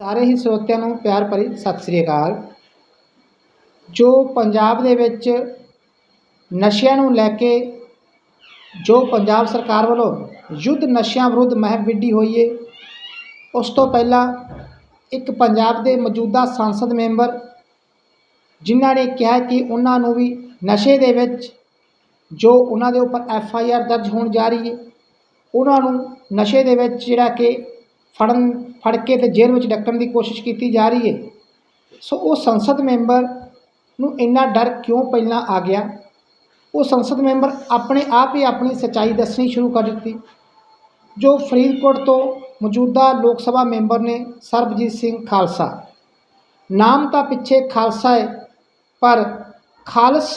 ਸਾਰੇ ਹੀ ਸਰੋਤਿਆਂ ਨੂੰ ਪਿਆਰ ਭਰੀ ਸਤਿ ਸ੍ਰੀ ਅਕਾਲ। ਜੋ ਪੰਜਾਬ ਦੇ ਵਿੱਚ ਨਸ਼ਿਆਂ ਨੂੰ ਲੈ ਕੇ, ਜੋ ਪੰਜਾਬ ਸਰਕਾਰ ਵੱਲੋਂ ਯੁੱਧ ਨਸ਼ਿਆਂ ਵਿਰੁੱਧ ਮਹਿਮ ਵਿੱਢੀ ਹੋਈ ਹੈ ਉਸ ਤੋਂ ਪਹਿਲਾਂ ਇੱਕ ਪੰਜਾਬ ਦੇ ਮੌਜੂਦਾ ਸੰਸਦ ਮੈਂਬਰ ਜਿਨ੍ਹਾਂ ਨੇ ਕਿਹਾ ਕਿ ਉਹਨਾਂ ਨੂੰ ਵੀ ਨਸ਼ੇ ਦੇ ਵਿੱਚ, ਜੋ ਉਹਨਾਂ ਦੇ ਉੱਪਰ ਐਫ ਆਈ ਆਰ ਦਰਜ ਹੋਣ ਜਾ ਰਹੀ ਹੈ ਉਹਨਾਂ ਨੂੰ ਨਸ਼ੇ ਦੇ ਵਿੱਚ ਜਿਹੜਾ ਕਿ ਫੜਨ ਫੜ ਕੇ ਤੇ ਜੇਲ੍ਹ ਵਿੱਚ ਡੱਕਣ ਦੀ ਕੋਸ਼ਿਸ਼ ਕੀਤੀ ਜਾ ਰਹੀ ਹੈ। ਸੋ ਉਹ ਸੰਸਦ ਮੈਂਬਰ ਨੂੰ ਇੰਨਾ ਡਰ ਕਿਉਂ ਪਹਿਲਾਂ ਆ ਗਿਆ? ਉਹ ਸੰਸਦ ਮੈਂਬਰ ਆਪਣੇ ਆਪ ਹੀ ਆਪਣੀ ਸੱਚਾਈ ਦੱਸਣੀ ਸ਼ੁਰੂ ਕਰ ਦਿੱਤੀ, ਜੋ ਫਰੀਦਕੋਟ ਤੋਂ ਮੌਜੂਦਾ ਲੋਕ ਸਭਾ ਮੈਂਬਰ ਨੇ ਸਰਬਜੀਤ ਸਿੰਘ ਖਾਲਸਾ। ਨਾਮ ਤਾਂ ਪਿੱਛੇ ਖਾਲਸਾ ਹੈ, ਪਰ ਖਾਲਸ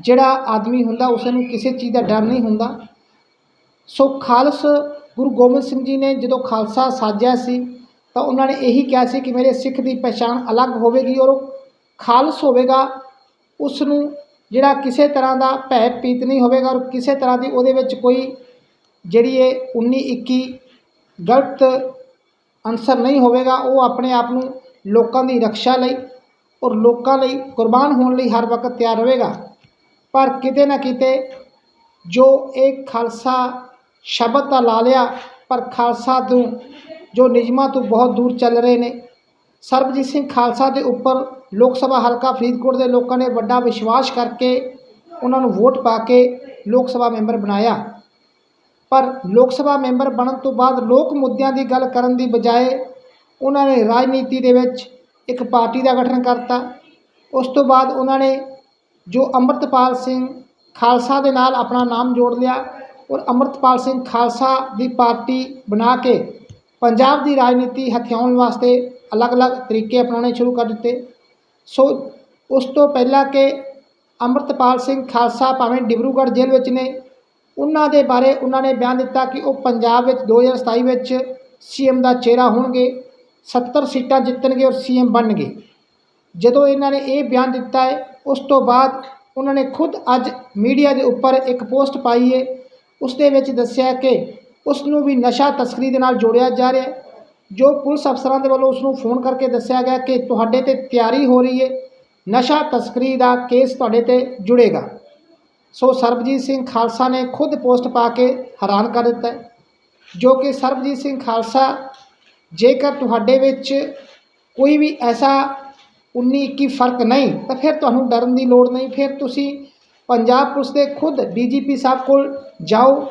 ਜਿਹੜਾ ਆਦਮੀ ਹੁੰਦਾ ਉਸ ਨੂੰ ਕਿਸੇ ਚੀਜ਼ ਦਾ ਡਰ ਨਹੀਂ ਹੁੰਦਾ। ਸੋ ਖਾਲਸ ਗੁਰੂ ਗੋਬਿੰਦ ਸਿੰਘ ਜੀ ਨੇ ਜਦੋਂ ਖਾਲਸਾ ਸਾਜਿਆ ਸੀ, ਤਾਂ ਉਹਨਾਂ ਨੇ ਇਹੀ ਕਿਹਾ ਸੀ ਕਿ ਮੇਰੇ ਸਿੱਖ ਦੀ ਪਛਾਣ ਅਲੱਗ ਹੋਵੇਗੀ ਔਰ ਉਹ ਖਾਲਸ ਹੋਵੇਗਾ। ਉਸ ਨੂੰ ਜਿਹੜਾ ਕਿਸੇ ਤਰ੍ਹਾਂ ਦਾ ਭੈ ਪੀਤ ਨਹੀਂ ਹੋਵੇਗਾ ਔਰ ਕਿਸੇ ਤਰ੍ਹਾਂ ਦੀ ਉਹਦੇ ਵਿੱਚ ਕੋਈ ਜਿਹੜੀ ਇਹ 19 21 ਗਲਤ ਅਨਸਰ ਨਹੀਂ ਹੋਵੇਗਾ, ਉਹ ਆਪਣੇ ਆਪ ਨੂੰ ਲੋਕਾਂ ਦੀ ਰੱਖਿਆ ਲਈ ਔਰ ਲੋਕਾਂ ਲਈ ਕੁਰਬਾਨ ਹੋਣ ਲਈ ਹਰ ਵਕਤ ਤਿਆਰ ਰਹੇਗਾ। ਪਰ ਕਿਤੇ ਨਾ ਕਿਤੇ ਜੋ ਇਹ ਖਾਲਸਾ ਸ਼ਬਦ ਤਾਂ ਲਾ ਲਿਆ, ਪਰ ਖਾਲਸਾ ਤੋਂ ਜੋ ਨਿਯਮਾਂ ਤੋਂ ਬਹੁਤ ਦੂਰ ਚੱਲ ਰਹੇ ਨੇ। ਸਰਬਜੀਤ ਸਿੰਘ ਖਾਲਸਾ ਦੇ ਉੱਪਰ ਲੋਕ ਸਭਾ ਹਲਕਾ ਫਰੀਦਕੋਟ ਦੇ ਲੋਕਾਂ ਨੇ ਵੱਡਾ ਵਿਸ਼ਵਾਸ ਕਰਕੇ ਉਹਨਾਂ ਨੂੰ ਵੋਟ ਪਾ ਕੇ ਲੋਕ ਸਭਾ ਮੈਂਬਰ ਬਣਾਇਆ। ਪਰ ਲੋਕ ਸਭਾ ਮੈਂਬਰ ਬਣਨ ਤੋਂ ਬਾਅਦ ਲੋਕ ਮੁੱਦਿਆਂ ਦੀ ਗੱਲ ਕਰਨ ਦੀ ਬਜਾਏ ਉਹਨਾਂ ਨੇ ਰਾਜਨੀਤੀ ਦੇ ਵਿੱਚ ਇੱਕ ਪਾਰਟੀ ਦਾ ਗਠਨ ਕਰਤਾ। ਉਸ ਤੋਂ ਬਾਅਦ ਉਹਨਾਂ ਨੇ ਜੋ ਅੰਮ੍ਰਿਤਪਾਲ ਸਿੰਘ ਖਾਲਸਾ ਦੇ ਨਾਲ ਆਪਣਾ ਨਾਮ ਜੋੜ ਲਿਆ ਔਰ ਅੰਮ੍ਰਿਤਪਾਲ ਸਿੰਘ ਖਾਲਸਾ ਦੀ ਪਾਰਟੀ ਬਣਾ ਕੇ ਪੰਜਾਬ ਦੀ ਰਾਜਨੀਤੀ ਹਥਿਆਉਣ ਵਾਸਤੇ ਅਲੱਗ-ਅਲੱਗ ਤਰੀਕੇ ਅਪਣਾਉਣੇ ਸ਼ੁਰੂ ਕਰ ਦਿੱਤੇ। ਸੋ ਉਸ ਤੋਂ ਪਹਿਲਾਂ ਕਿ ਅੰਮ੍ਰਿਤਪਾਲ ਸਿੰਘ ਖਾਲਸਾ ਭਾਵੇਂ ਡਿਬਰੂਗੜ੍ਹ ਜੇਲ੍ਹ ਵਿੱਚ ਨੇ, ਉਹਨਾਂ ਦੇ ਬਾਰੇ ਉਹਨਾਂ ਨੇ ਬਿਆਨ ਦਿੱਤਾ ਕਿ ਉਹ ਪੰਜਾਬ ਵਿੱਚ 2027 ਵਿੱਚ ਸੀਐਮ ਦਾ ਚਿਹਰਾ ਹੋਣਗੇ 70 ਸੀਟਾਂ ਜਿੱਤਣਗੇ ਔਰ ਸੀਐਮ ਬਣਨਗੇ। ਜਦੋਂ ਇਹਨਾਂ ਨੇ ਇਹ ਬਿਆਨ ਦਿੱਤਾ ਹੈ, ਉਸ ਤੋਂ ਬਾਅਦ ਉਹਨਾਂ ਨੇ ਖੁਦ ਅੱਜ ਮੀਡੀਆ ਦੇ ਉੱਪਰ ਇੱਕ ਪੋਸਟ ਪਾਈ ਹੈ ਉਸ ਦੇ ਵਿੱਚ ਦੱਸਿਆ ਕਿ ਉਸ ਨੂੰ ਵੀ ਨਸ਼ਾ ਤਸਕਰੀ ਦੇ ਨਾਲ ਜੋੜਿਆ ਜਾ ਰਿਹਾ ਹੈ, ਜੋ ਪੁਲਿਸ ਅਫਸਰਾਂ ਦੇ ਵੱਲੋਂ ਉਸ ਨੂੰ ਫੋਨ ਕਰਕੇ ਦੱਸਿਆ ਗਿਆ ਕਿ ਤੁਹਾਡੇ ਤੇ ਤਿਆਰੀ ਹੋ ਰਹੀ ਹੈ, ਨਸ਼ਾ ਤਸਕਰੀ ਦਾ ਕੇਸ ਤੁਹਾਡੇ ਤੇ ਜੁੜੇਗਾ। ਸੋ ਸਰਬਜੀਤ ਸਿੰਘ ਖਾਲਸਾ ਨੇ ਖੁਦ ਪੋਸਟ ਪਾ ਕੇ ਹੈਰਾਨ ਕਰ ਦਿੱਤਾ ਜੋ ਕਿ ਸਰਬਜੀਤ ਸਿੰਘ ਖਾਲਸਾ, ਜੇਕਰ ਤੁਹਾਡੇ ਵਿੱਚ ਕੋਈ ਵੀ ਐਸਾ 19 21 ਫ਼ਰਕ ਨਹੀਂ, ਤਾਂ ਫਿਰ ਤੁਹਾਨੂੰ ਡਰਨ ਦੀ ਲੋੜ ਨਹੀਂ, ਫਿਰ ਤੁਸੀਂ ਪੰਜਾਬ ਪੁਲਿਸ ਦੇ ਖੁਦ ਡੀਜੀਪੀ ਸਾਹਿਬ ਕੋਲ ਜਾਓ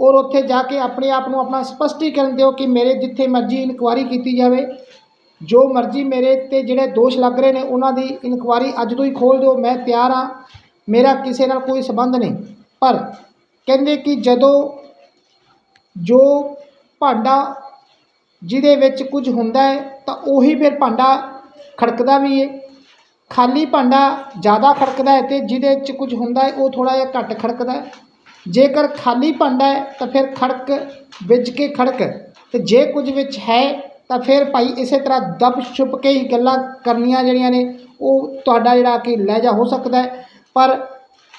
ਔਰ ਉੱਥੇ ਜਾ ਕੇ ਆਪਣੇ ਆਪ ਨੂੰ ਆਪਣਾ ਸਪਸ਼ਟੀਕਰਨ ਦਿਓ ਕਿ ਮੇਰੇ ਜਿੱਥੇ ਮਰਜ਼ੀ ਇਨਕੁਆਰੀ ਕੀਤੀ ਜਾਵੇ। ਜੋ ਮਰਜ਼ੀ ਮੇਰੇ ਤੇ ਜਿਹੜੇ ਦੋਸ਼ ਲੱਗ ਰਹੇ ਨੇ, ਉਹਨਾਂ ਦੀ ਇਨਕੁਆਰੀ ਅੱਜ ਤੋਂ ਹੀ ਖੋਲ ਦਿਓ। ਮੈਂ ਤਿਆਰ ਹਾਂ। ਮੇਰਾ ਕਿਸੇ ਨਾਲ ਕੋਈ ਸਬੰਧ ਨਹੀਂ। ਪਰ ਕਹਿੰਦੇ ਕਿ ਜਦੋਂ ਜੋ ਭਾਂਡਾ ਜਿਹਦੇ ਵਿੱਚ ਕੁਝ ਹੁੰਦਾ ਹੈ, ਤਾਂ ਉਹੀ ਫਿਰ ਭਾਂਡਾ ਖੜਕਦਾ ਵੀ ਹੈ ਖਾਲੀ ਭਾਂਡਾ ਜ਼ਿਆਦਾ ਖੜਕਦਾ ਹੈ ਤੇ ਜਿਹਦੇ 'ਚ ਕੁਝ ਹੁੰਦਾ ਹੈ, ਉਹ ਥੋੜਾ ਜਿਹਾ ਘੱਟ ਖੜਕਦਾ ਹੈ। ਜੇਕਰ ਖਾਲੀ ਭਾਂਡਾ ਹੈ, ਤਾਂ ਫਿਰ ਖੜਕ ਵਿੱਚ ਕੇ ਖੜਕ। ਤੇ ਜੇ ਕੁਝ ਵਿੱਚ ਹੈ, ਤਾਂ ਫਿਰ ਭਾਈ ਇਸੇ ਤਰ੍ਹਾਂ ਦਬ ਛੁਪ ਕੇ ਹੀ ਗੱਲਾਂ ਕਰਨੀਆਂ ਜਿਹੜੀਆਂ ਨੇ, ਉਹ ਤੁਹਾਡਾ ਜਿਹੜਾ ਕਿ ਲਹਿਜਾ ਹੋ ਸਕਦਾ ਹੈ। ਪਰ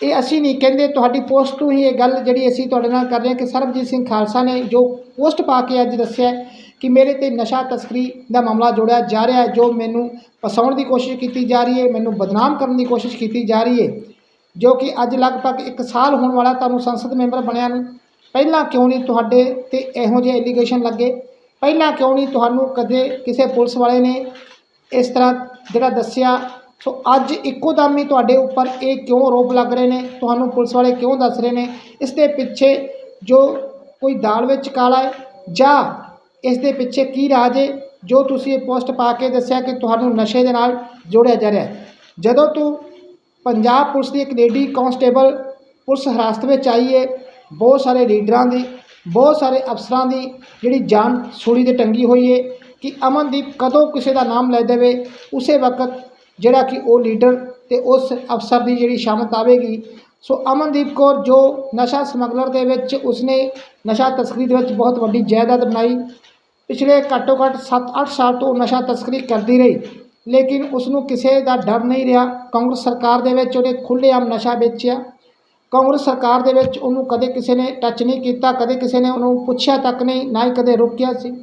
ਇਹ ਅਸੀਂ ਨਹੀਂ ਕਹਿੰਦੇ, ਤੁਹਾਡੀ ਪੋਸਟ ਤੋਂ ਹੀ ਇਹ ਗੱਲ ਜਿਹੜੀ ਅਸੀਂ ਤੁਹਾਡੇ ਨਾਲ ਕਰ ਰਹੇ ਹਾਂ ਕਿ ਸਰਬਜੀਤ ਸਿੰਘ ਖਾਲਸਾ ਨੇ ਜੋ ਪੋਸਟ ਪਾ ਕੇ ਅੱਜ ਦੱਸਿਆ ਕਿ ਮੇਰੇ ਤੇ ਨਸ਼ਾ ਤਸਕਰੀ ਦਾ ਮਾਮਲਾ ਜੋੜਿਆ ਜਾ ਰਿਹਾ ਹੈ, ਜੋ ਮੈਨੂੰ ਫਸਾਉਣ ਦੀ ਕੋਸ਼ਿਸ਼ ਕੀਤੀ ਜਾ ਰਹੀ ਹੈ, ਮੈਨੂੰ ਬਦਨਾਮ ਕਰਨ ਦੀ ਕੋਸ਼ਿਸ਼ ਕੀਤੀ ਜਾ ਰਹੀ ਹੈ, ਜੋ ਕਿ ਅੱਜ ਲਗਭਗ 1 ਸਾਲ ਹੋਣ ਵਾਲਾ ਤੁਹਾਨੂੰ ਸੰਸਦ ਮੈਂਬਰ ਬਣਿਆ ਨੂੰ। ਪਹਿਲਾਂ ਕਿਉਂ ਨਹੀਂ ਤੁਹਾਡੇ ਤੇ ਇਹੋ ਜਿਹੇ ਐਲੀਗੇਸ਼ਨ ਲੱਗੇ? ਪਹਿਲਾਂ ਕਿਉਂ ਨਹੀਂ ਤੁਹਾਨੂੰ ਕਦੇ ਕਿਸੇ ਪੁਲਿਸ ਵਾਲੇ ਨੇ ਇਸ ਤਰ੍ਹਾਂ ਜਿਹੜਾ ਦੱਸਿਆ? ਸੋ ਅੱਜ ਇੱਕੋ ਦਮ ਹੀ ਤੁਹਾਡੇ ਉੱਪਰ ਇਹ ਕਿਉਂ ਆਰੋਪ ਲੱਗ ਰਹੇ ਨੇ? ਤੁਹਾਨੂੰ ਪੁਲਿਸ ਵਾਲੇ ਕਿਉਂ ਦੱਸ ਰਹੇ ਨੇ? ਇਸ ਦੇ ਪਿੱਛੇ ਜੋ ਕੋਈ ਦਾਲ ਵਿੱਚ ਕਾਲਾ ਹੈ ਜਾਂ ਇਸ ਦੇ ਪਿੱਛੇ ਕੀ ਰਾਜ ਹੈ ਜੋ ਤੁਸੀਂ ਇਹ ਪੋਸਟ ਪਾ ਕੇ ਦੱਸਿਆ ਕਿ ਤੁਹਾਨੂੰ ਨਸ਼ੇ ਦੇ ਨਾਲ ਜੋੜਿਆ ਜਾ ਰਿਹਾ ਹੈ। ਜਦੋਂ ਤੂੰ ਪੰਜਾਬ ਪੁਲਿਸ ਦੀ ਇੱਕ ਲੇਡੀ ਕਾਂਸਟੇਬਲ ਪੁਲਿਸ ਹਿਰਾਸਤ ਵਿੱਚ ਆਈ ਹੈ ਬਹੁਤ ਸਾਰੇ ਲੀਡਰਾਂ ਦੀ, ਬਹੁਤ ਸਾਰੇ ਅਫਸਰਾਂ ਦੀ ਜਿਹੜੀ ਜਾਨ ਸੂਲੀ ਤੇ ਟੰਗੀ ਹੋਈ ਹੈ ਕਿ ਅਮਨਦੀਪ ਕਦੋਂ ਕਿਸੇ ਦਾ ਨਾਮ ਲੈ ਦੇਵੇ, ਉਸੇ ਵਕਤ ਜਿਹੜਾ ਕਿ ਉਹ ਲੀਡਰ ਤੇ ਉਸ ਅਫਸਰ ਦੀ ਜਿਹੜੀ ਸ਼ਾਮਤ ਆਵੇਗੀ। ਸੋ ਅਮਨਦੀਪ ਕੌਰ ਜੋ ਨਸ਼ਾ ਸਮਗਲਰ ਦੇ ਵਿੱਚ ਉਸਨੇ ਨਸ਼ਾ ਤਸਕਰੀ ਦੇ ਵਿੱਚ ਬਹੁਤ ਵੱਡੀ ਜਾਇਦਾਦ ਬਣਾਈ ਪਿਛਲੇ ਘੱਟੋ ਘੱਟ 7-8 ਸਾਲ ਤੋਂ ਨਸ਼ਾ ਤਸਕਰੀ ਕਰਦੀ ਰਹੀ, ਲੇਕਿਨ ਉਸ ਨੂੰ ਕਿਸੇ ਦਾ ਡਰ ਨਹੀਂ ਰਿਹਾ। ਕਾਂਗਰਸ ਸਰਕਾਰ ਦੇ ਵਿੱਚ ਉਹਨੇ ਖੁੱਲ੍ਹੇਆਮ ਨਸ਼ਾ ਵੇਚਿਆ। ਕਾਂਗਰਸ ਸਰਕਾਰ ਦੇ ਵਿੱਚ ਉਹਨੂੰ ਕਦੇ ਕਿਸੇ ਨੇ ਟੱਚ ਨਹੀਂ ਕੀਤਾ, ਕਦੇ ਕਿਸੇ ਨੇ ਉਹਨੂੰ ਪੁੱਛਿਆ ਤੱਕ ਨਹੀਂ, ਨਾ ਹੀ ਕਦੇ ਰੋਕਿਆ ਸੀ।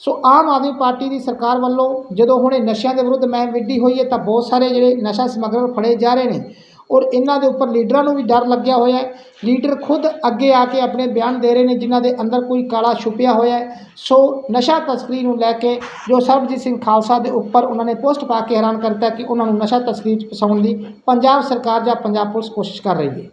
ਸੋ ਆਮ ਆਦਮੀ ਪਾਰਟੀ ਦੀ ਸਰਕਾਰ ਵੱਲੋਂ ਜਦੋਂ ਹੁਣ ਇਹ ਨਸ਼ਿਆਂ ਦੇ ਵਿਰੁੱਧ ਮੈਂ ਵਿੱਢੀ ਹੋਈ ਹੈ ਤਾਂ ਬਹੁਤ ਸਾਰੇ ਜਿਹੜੇ ਨਸ਼ਾ ਸਮਗਲਰ ਫੜੇ ਜਾ ਰਹੇ ਨੇ ਔਰ ਇਹਨਾਂ ਦੇ ਉੱਪਰ ਲੀਡਰਾਂ ਨੂੰ ਵੀ ਡਰ ਲੱਗਿਆ ਹੋਇਆ ਹੈ। ਲੀਡਰ ਖੁਦ ਅੱਗੇ ਆ ਕੇ ਆਪਣੇ ਬਿਆਨ ਦੇ ਰਹੇ ਨੇ, ਜਿਨ੍ਹਾਂ ਦੇ ਅੰਦਰ ਕੋਈ ਕਾਲਾ ਛੁਪਿਆ ਹੋਇਆ ਹੈ। ਸੋ ਨਸ਼ਾ ਤਸਕਰੀ ਨੂੰ ਲੈ ਕੇ ਜੋ ਸਰਬਜੀਤ ਸਿੰਘ ਖਾਲਸਾ ਦੇ ਉੱਪਰ ਉਹਨਾਂ ਨੇ ਪੋਸਟ ਪਾ ਕੇ ਹੈਰਾਨ ਕਰਤਾ ਕਿ ਉਹਨਾਂ ਨੂੰ ਨਸ਼ਾ ਤਸਕਰੀ 'ਚ ਫਸਾਉਣ ਦੀ ਪੰਜਾਬ ਸਰਕਾਰ ਜਾਂ ਪੰਜਾਬ ਪੁਲਿਸ ਕੋਸ਼ਿਸ਼ ਕਰ ਰਹੀ ਹੈ।